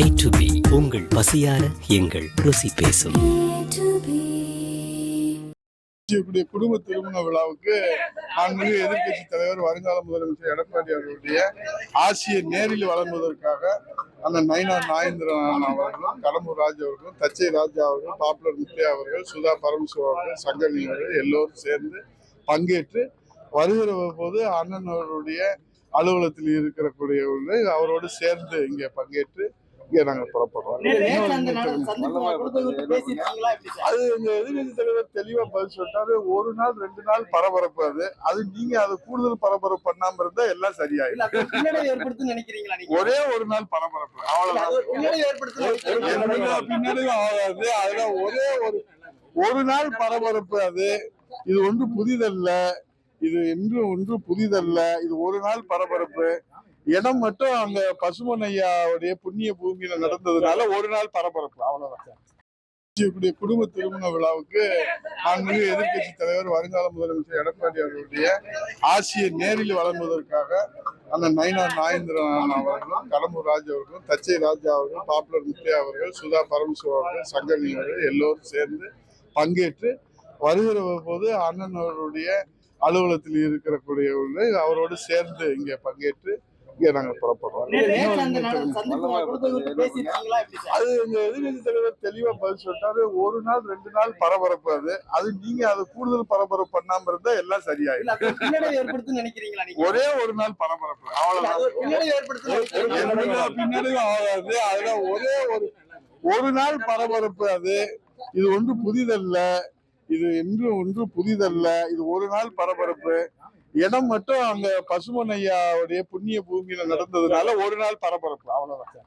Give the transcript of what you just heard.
A to be உங்கள் பசியார எங்கள் ருசி பேசும். செய்யக்கூடிய குடும்ப திருமண விழாவுக்கு மாண்புமிகு எதிர்க்கட்சி தலைவர் வருங்கால முதலமைச்சர் எடப்பாடி அவர்களுடைய ஆசியை நேரில் வழங்குவதற்காக அந்த நயினார் நாயந்திரன் அவர்களும் கடம்பூர் ராஜ் அவர்களும் தச்சை ராஜா அவர்கள் பாப்புலர் முத்தையா அவர்கள் சுதா பரமசிவ அவர்கள் சங்கரி அவர்கள் எல்லோரும் சேர்ந்து பங்கேற்று வருகிற போது அண்ணன் அவருடைய அலுவலகத்தில் இருக்கக்கூடிய அவரோடு சேர்ந்து இங்கே பங்கேற்று இங்கே நாங்கள் புறப்படுறோம்? அது எங்க எதிர்கட்சி தலைவர் தெளிவா பதில் சொல்லிட்டாரு. ஒரு நாள் ரெண்டு நாள் பரபரப்பு அது. அது நீங்க அது கூடுதல் பரபரப்பு பண்ணாம இருந்தா எல்லாம் சரியாயிடும் ஒரு? ஒரே நாள் பரபரப்பு. அவ்வளவுதான். பின்னடைவு ஆகாது. அதுல ஒரே ஒரு ஒரு நாள் பரபரப்பு அது. இது ஒன்று புதிதல்ல. இது என்று ஒன்று புதிதல்ல. இது ஒரு நாள் பரபரப்பு. இடம் மட்டும் அங்க பசுமன் ஐயாவுடைய புண்ணிய பூமியில நடந்ததுனால ஒரு நாள் பரபரப்பு. அவ்வளவுதான். குடும்ப திருமண விழாவுக்கு அங்கு எதிர்க்கட்சி தலைவர் வருங்கால முதலமைச்சர் எடப்பாடி அவர்களுடைய ஆசியை நேரில் வழங்குவதற்காக அந்த நயினார் நாயந்திரன் அவர்களும் கடம்பூர் ராஜ் அவர்களும் தச்சை ராஜா அவர்கள் பாப்புலர் முத்தியா அவர்கள் சுதா பரமசிவம் அவர்கள் சங்கரி அவர்கள் எல்லோரும் சேர்ந்து பங்கேற்று வருகிற போது அண்ணன் அவருடைய அலுவலகத்தில் இருக்கக்கூடிய அவரோடு சேர்ந்து இங்கே பங்கேற்று இங்கே நாங்கள் புறப்படுறோம்? அது எங்க எதிர்கட்சி தலைவர் தெளிவா பதில் சொல்லிட்டாரு. ஒரு நாள் ரெண்டு நாள் பரபரப்பு அது. அது நீங்க அது கூடுதல் பரபரப்பு பண்ணாம இருந்தா எல்லாம் சரியாயிடும். ஒரு? ஒரே ஒரு நாள் பரபரப்பு. அவ்வளவுதான். பின்னடையும் ஆகாது. அதுல ஒரே ஒரு ஒரு நாள் பரபரப்பு அது. இது ஒன்று புதிதல்ல. இது என்று ஒன்று புதிதல்ல. இது ஒரு நாள் பரபரப்பு. இடம் மட்டும் அங்க பசுமன் ஐயாவுடைய புண்ணிய பூமியில நடந்ததுனால ஒரு நாள் பரபரப்பு. அவ்வளவுதான்.